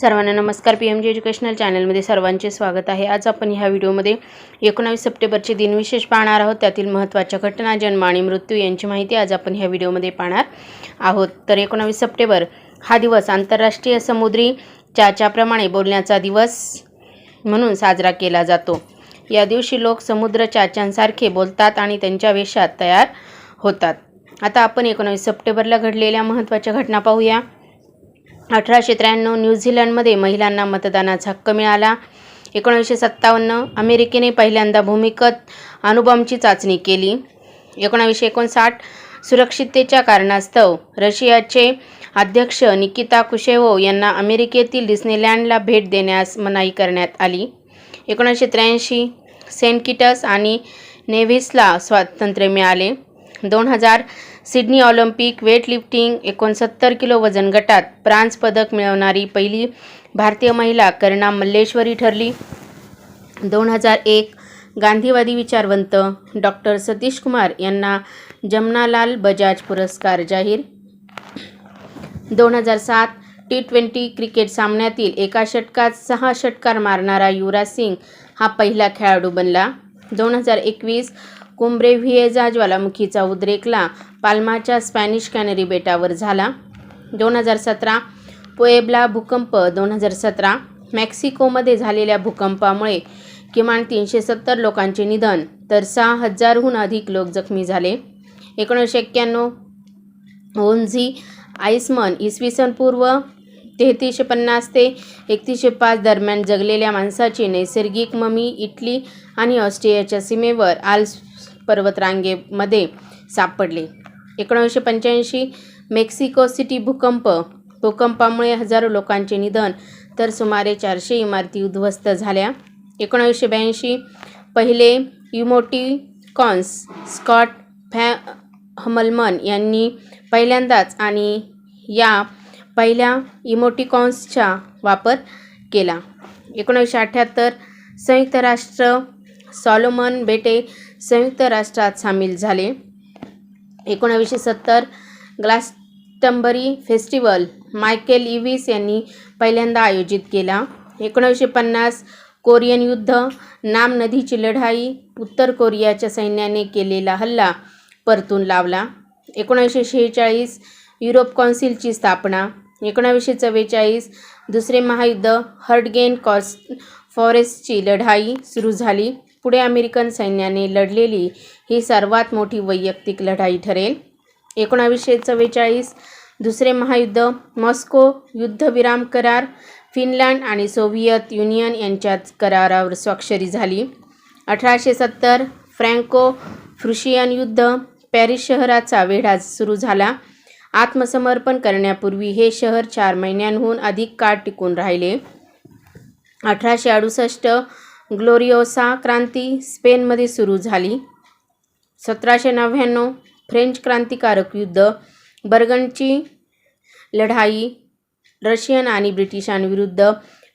सर्वांना नमस्कार. P M G educational चॅनलमध्ये सर्वांचे स्वागत आहे. आज आपण ह्या व्हिडिओमध्ये एकोणावीस सप्टेंबरचे दिनविशेष पाहणार आहोत. त्यातील महत्त्वाच्या घटना जन्म आणि मृत्यू यांची माहिती आज आपण ह्या व्हिडिओमध्ये पाहणार आहोत. तर एकोणावीस सप्टेंबर हा दिवस आंतरराष्ट्रीय समुद्री चाच्याप्रमाणे बोलण्याचा दिवस म्हणून साजरा केला जातो. या दिवशी लोक समुद्र चाच्यांसारखे बोलतात आणि त्यांच्या वेशात तयार होतात. आता आपण एकोणावीस सप्टेंबरला घडलेल्या महत्त्वाच्या घटना पाहूया. अठराशे त्र्याण्णव न्यूझीलंडमध्ये महिलांना मतदानाचा हक्क मिळाला. एकोणीसशे सत्तावन्न अमेरिकेने पहिल्यांदा भूमिगत अणुबॉम्बची चाचणी केली. एकोणावीसशे एकोणसाठ सुरक्षिततेच्या कारणास्तव रशियाचे अध्यक्ष निकिता कुशेवो यांना अमेरिकेतील डिस्नेलँडला भेट देण्यास मनाई करण्यात आली. एकोणीसशे त्र्याऐंशी सेंट किटस आणि नेव्हिसला स्वातंत्र्य मिळाले. दोन हजार सिडनी ऑलिम्पिक वेटलिफ्टिंग एकोणसत्तर किलो वजन गटात ब्रांज पदक मिळवणारी पहिली भारतीय महिला करुणा मल्लेश्वरी ठरली. दोन हजार एक गांधीवादी विचारवंत डॉक्टर सतीश कुमार यांना जमनालाल बजाज पुरस्कार जाहीर. दोन हजार सात टी ट्वेंटी क्रिकेट सामन्यातील एका षटकात सहा षटकार मारणारा युवराज सिंग हा पहिला खेळाडू बनला. दोन हजार एकवीस कुंब्रे व्हिएजा ज्वालामुखीचा उद्रेकला पाल्माच्या स्पॅनिश कॅनरी बेटावर झाला. दोन हजार सतरा पोएबला भूकंप दोन हजार सतरा मेक्सिकोमध्ये झालेल्या भूकंपामुळे किमान तीनशे सत्तर लोकांचे निधन तर सहा हजारहून अधिक लोक जखमी झाले. एकोणीसशे एक्क्याण्णव ओन्झी आईसमन इसवी सन पूर्व तेहतीसशे पन्नास ते एकतीसशे पाच दरम्यान जगलेल्या माणसाची नैसर्गिक ममी इटली आणि ऑस्ट्रियाच्या सीमेवर आल्स पर्वतरांगेमध्ये सापडले. एकोणीसशे पंच्याऐंशी मेक्सिको सिटी भूकंप. भूकंपामुळे हजारो लोकांचे निधन तर सुमारे चारशे इमारती उद्ध्वस्त झाल्या. एकोणीसशे ब्याऐंशी पहिले युमोटिकॉन्स स्कॉट फॅ हमलमन यांनी पहिल्यांदाच आणि या पहिल्या इमोटिकॉन्सचा वापर केला. एकोणीसशे अठ्ठ्याहत्तर संयुक्त राष्ट्र सॉलोमन बेटे संयुक्त राष्ट्रात सामील झाले. एकोणावीसशे सत्तर ग्लास्टंबरी फेस्टिवल मायकेल इव्हिस यांनी पहिल्यांदा आयोजित केला. एकोणावीसशे पन्नास कोरियन युद्ध नाम नदीची लढाई उत्तर कोरियाच्या सैन्याने केलेला हल्ला परतून लावला. एकोणावीसशे शेहेचाळीस युरोप कौन्सिलची स्थापना. एकोणावीसशे चव्वेचाळीस दुसरे महायुद्ध हर्डगेन कॉस फॉरेस्टची लढाई सुरू झाली. पुढे अमेरिकन सैन्याने लढलेली ही सर्वात मोठी वैयक्तिक लढाई ठरेल. एकोणावीसशे चव्वेचाळीस दुसरे महायुद्ध मॉस्को युद्धविराम करार फिनलँड आणि सोव्हिएत युनियन यांच्यात करारावर स्वाक्षरी झाली. अठराशे सत्तर फ्रँको फ्रुशियन युद्ध पॅरिस शहराचा वेढा सुरू झाला. आत्मसमर्पण करण्यापूर्वी हे शहर चार महिन्यांहून अधिक काळ टिकून राहिले. अठराशे अडुसष्ट ग्लोरिओसा क्रांती स्पेनमध्ये सुरू झाली. सतराशे नव्याण्णव फ्रेंच क्रांतिकारक युद्ध बर्गनची लढाई रशियन आणि ब्रिटिशांविरुद्ध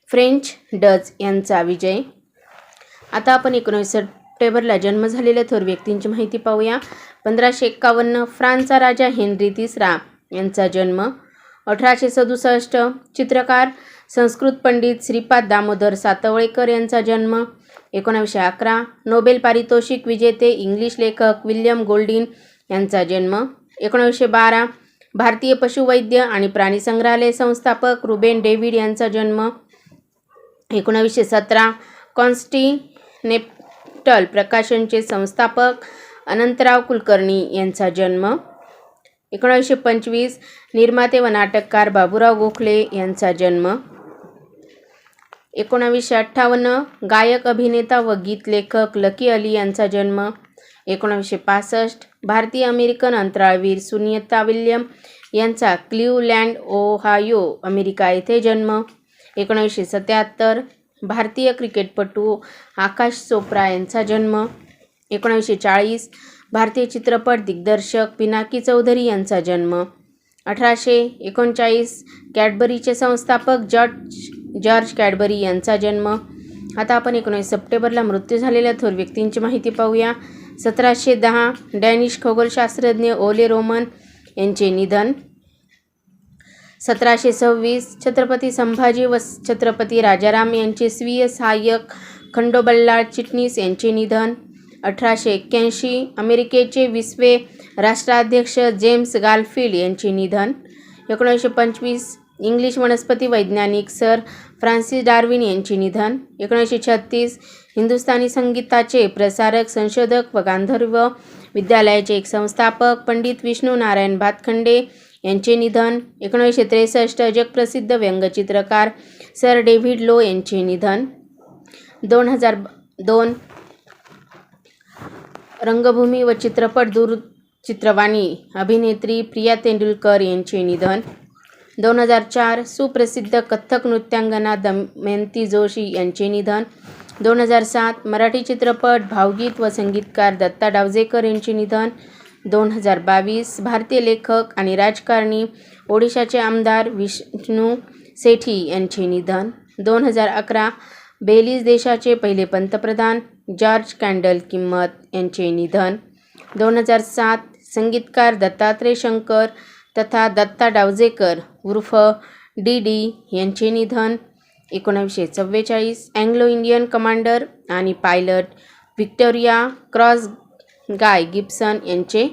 फ्रेंच डच यांचा विजय. आता आपण एकोणीस सप्टेंबरला जन्म झालेल्या थोर व्यक्तींची माहिती पाहूया. पंधराशे एक्कावन्न फ्रान्सचा राजा हेनरी तिसरा यांचा जन्म अठराशे सदुसष्ट चित्रकार संस्कृत पंडित श्रीपाद दामोदर सातवळेकर यांचा जन्म एकोणावीसशे अकरा नोबेल पारितोषिक विजेते इंग्लिश लेखक विल्यम गोल्डिन यांचा जन्म एकोणावीसशे बारा भारतीय पशुवैद्य आणि प्राणी संग्रहालय संस्थापक रुबेन डेव्हिड यांचा जन्म एकोणावीसशे सतरा कॉन्स्टिनेप्टल प्रकाशनचे संस्थापक अनंतराव कुलकर्णी यांचा जन्म एकोणीसशे पंचवीस निर्माते व नाटककार बाबूराव गोखले यांचा जन्म. एकोणावीसशे अठ्ठावन्न गायक अभिनेता व गीत लेखक लकी अली यांचा जन्म. एकोणावीसशे पासष्ट भारतीय अमेरिकन अंतराळवीर सुनियता विल्यम यांचा क्लिवलँड ओहायो अमेरिका येथे जन्म. एकोणावीसशे सत्याहत्तर भारतीय क्रिकेटपटू आकाश चोप्रा यांचा जन्म. एकोणीसशे चाळीस भारतीय चित्रपट दिग्दर्शक पिनाकी चौधरी यांचा जन्म. अठराशे एकोणचाळीस कॅडबरीचे संस्थापक जॉर्ज जॉर्ज कॅडबरी यांचा जन्म. आता आपण एकोणीस सप्टेंबरला मृत्यू झालेल्या थोर व्यक्तींची माहिती पाहूया. सतराशे दहा डॅनिश खगोलशास्त्रज्ञ ओले रोमन यांचे निधन. सतराशे सव्वीस छत्रपती संभाजी व छत्रपती राजाराम यांचे स्वीय सहाय्यक खंडोबल्लाळ चिटणीस यांचे निधन. अठराशे एक्क्याऐंशी अमेरिकेचे विसवे राष्ट्राध्यक्ष जेम्स गालफिल्ड यांचे निधन. एकोणीसशे पंचवीस इंग्लिश वनस्पती वैज्ञानिक सर फ्रान्सिस डार्विन यांचे निधन. एकोणीसशे छत्तीस हिंदुस्थानी संगीताचे प्रसारक संशोधक व गांधर्व विद्यालयाचे एक संस्थापक पंडित विष्णू नारायण भातखंडे यांचे निधन. एकोणीसशे त्रेसष्ट जगप्रसिद्ध व्यंगचित्रकार सर डेव्हिड लो यांचे निधन. दोन हजार दोन रंगभूमी व चित्रपट दूरचित्रवाणी अभिनेत्री प्रिया तेंडुलकर यांचे निधन. दोन हजार चार सुप्रसिद्ध कथ्थक नृत्यांगना दमयंती जोशी यांचे निधन. दोन हजार सात मराठी चित्रपट भावगीत व संगीतकार दत्ता डावजेकर यांचे निधन. दोन हजार बावीस भारतीय लेखक आणि राजकारणी ओडिशाचे आमदार विष्णू सेठी यांचे निधन. दोन हजार अकरा बेलीज देशाचे पहिले पंतप्रधान जॉर्ज कॅन्डल किंमत यांचे निधन. दोन हजार सात संगीतकार दत्तात्रय शंकर तथा दत्ता डावजेकर उर्फ डी डी यांचे निधन. एकोणावीसशे चव्वेचाळीस अँग्लो इंडियन कमांडर आणि pilot Victoria Cross Guy Gibson यांचे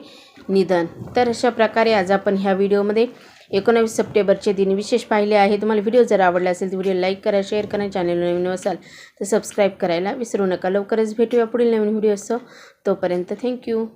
निधन. तर अशा प्रकारे आज आपण ह्या व्हिडिओमध्ये एकोणावीस सप्टेंबरचे दिन विशेष पाहिले आहे. तुम्हाला व्हिडिओ जर आवडला असेल तर व्हिडिओ लाईक करा शेअर करा चॅनल नवीन असाल तर सबस्क्राईब करायला विसरू नका. लवकरच भेटूया पुढील नवीन व्हिडिओसह तोपर्यंत थँक्यू